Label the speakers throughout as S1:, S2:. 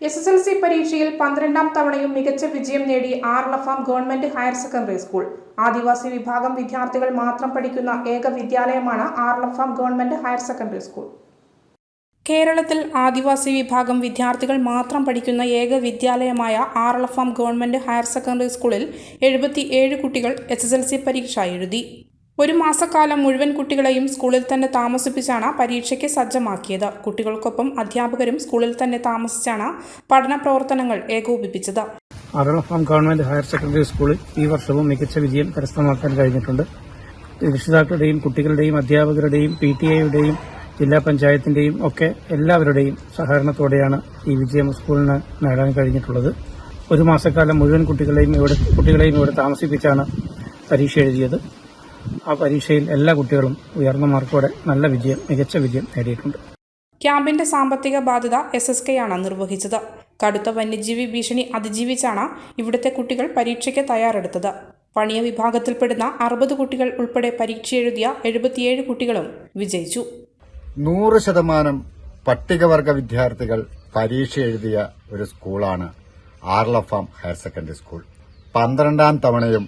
S1: S S L C പരീക്ഷയിൽ പന്ത്രണ്ടാം തവണയും മികച്ച വിജയം നേടി Aralam farm government higher secondary school. ആദിവാസി വിഭാഗം വിദ്യാർത്ഥികൾ മാത്രം പഠിക്കുന്ന ഏക വിദ്യാലയമാണ് Aralam farm government higher secondary school. കേരളത്തിൽ ആദിവാസി വിഭാഗം വിദ്യാർത്ഥികൾ മാത്രം പഠിക്കുന്ന ഏക വിദ്യാലയമായ ആറളഫാം ഗവൺമെന്റ് ഹയർ സെക്കൻഡറി സ്കൂളിൽ എഴുപത്തി ഏഴ് കുട്ടികൾ എസ് എസ് എൽ സി പരീക്ഷ എഴുതി. ഒരു മാസക്കാലം മുഴുവൻ കുട്ടികളെയും സ്കൂളിൽ തന്നെ താമസിപ്പിച്ചാണ് പരീക്ഷയ്ക്ക് സജ്ജമാക്കിയത്. കുട്ടികൾക്കൊപ്പം അധ്യാപകരും സ്കൂളിൽ തന്നെ താമസിച്ചാണ് പഠന പ്രവർത്തനങ്ങൾ ഏകോപിപ്പിച്ചത്.
S2: അറളഫാം ഗവൺമെന്റ് ഹയർ സെക്കൻഡറി സ്കൂളിൽ ഈ വർഷവും മികച്ച വിജയം കരസ്ഥമാക്കാൻ കഴിഞ്ഞിട്ടുണ്ട്. രക്ഷിതാക്കളുടെയും കുട്ടികളുടെയും അധ്യാപകരുടെയും പി ടി എയുടെയും ജില്ലാ പഞ്ചായത്തിന്റെയും ഒക്കെ എല്ലാവരുടെയും സഹകരണത്തോടെയാണ് ഈ വിജയം സ്കൂളിന് നേടാൻ കഴിഞ്ഞിട്ടുള്ളത്. ഒരു മാസക്കാലം മുഴുവൻ കുട്ടികളെയും ഇവിടെ കുട്ടികളെയും ഇവിടെ താമസിപ്പിച്ചാണ് പരീക്ഷ എഴുതിയത്. ആ പരീക്ഷയിൽ എല്ലാ കുട്ടികളും ഉയർന്ന മാർക്കോടെ നല്ല വിജയം മികച്ച വിജയം നേടിയിട്ടുണ്ട്.
S1: ക്യാമ്പിന്റെ സാമ്പത്തിക ബാധ്യത എസ് എസ് കെ ആണ് നിർവഹിച്ചത്. കടുത്ത വന്യജീവി ഭീഷണി അതിജീവിച്ചാണ് ഇവിടുത്തെ കുട്ടികൾ പരീക്ഷയ്ക്ക് തയ്യാറെടുത്തത്. പണിയ വിഭാഗത്തിൽപ്പെടുന്ന അറുപത് കുട്ടികൾ ഉൾപ്പെടെ പരീക്ഷ എഴുതിയ എഴുപത്തിയേഴ് കുട്ടികളും വിജയിച്ചു.
S3: നൂറ് ശതമാനം പട്ടികവർഗ വിദ്യാർത്ഥികൾ പരീക്ഷ എഴുതിയ ഒരു സ്കൂളാണ് ആർലഫാം ഹയർ സെക്കൻഡറി സ്കൂൾ. പന്ത്രണ്ടാം തവണയും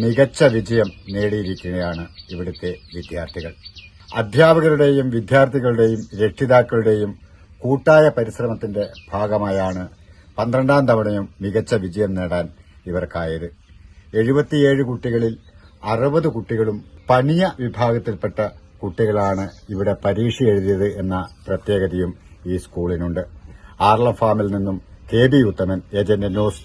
S3: മികച്ച വിജയം നേടിയിരിക്കുകയാണ് ഇവിടുത്തെ വിദ്യാർത്ഥികൾ. അധ്യാപകരുടെയും വിദ്യാർത്ഥികളുടെയും രക്ഷിതാക്കളുടെയും കൂട്ടായ പരിശ്രമത്തിന്റെ ഭാഗമായാണ് പന്ത്രണ്ടാം തവണയും മികച്ച വിജയം നേടാൻ ഇവർക്കായത്. എഴുപത്തിയേഴ് കുട്ടികളിൽ അറുപത് കുട്ടികളും പണിയ വിഭാഗത്തിൽപ്പെട്ട കുട്ടികളാണ് ഇവിടെ പരീക്ഷ എഴുതിയത് എന്ന പ്രത്യേകതയും ഈ സ്കൂളിനുണ്ട്. ആർല ഫാമിൽ നിന്നും K B Uthaman agent news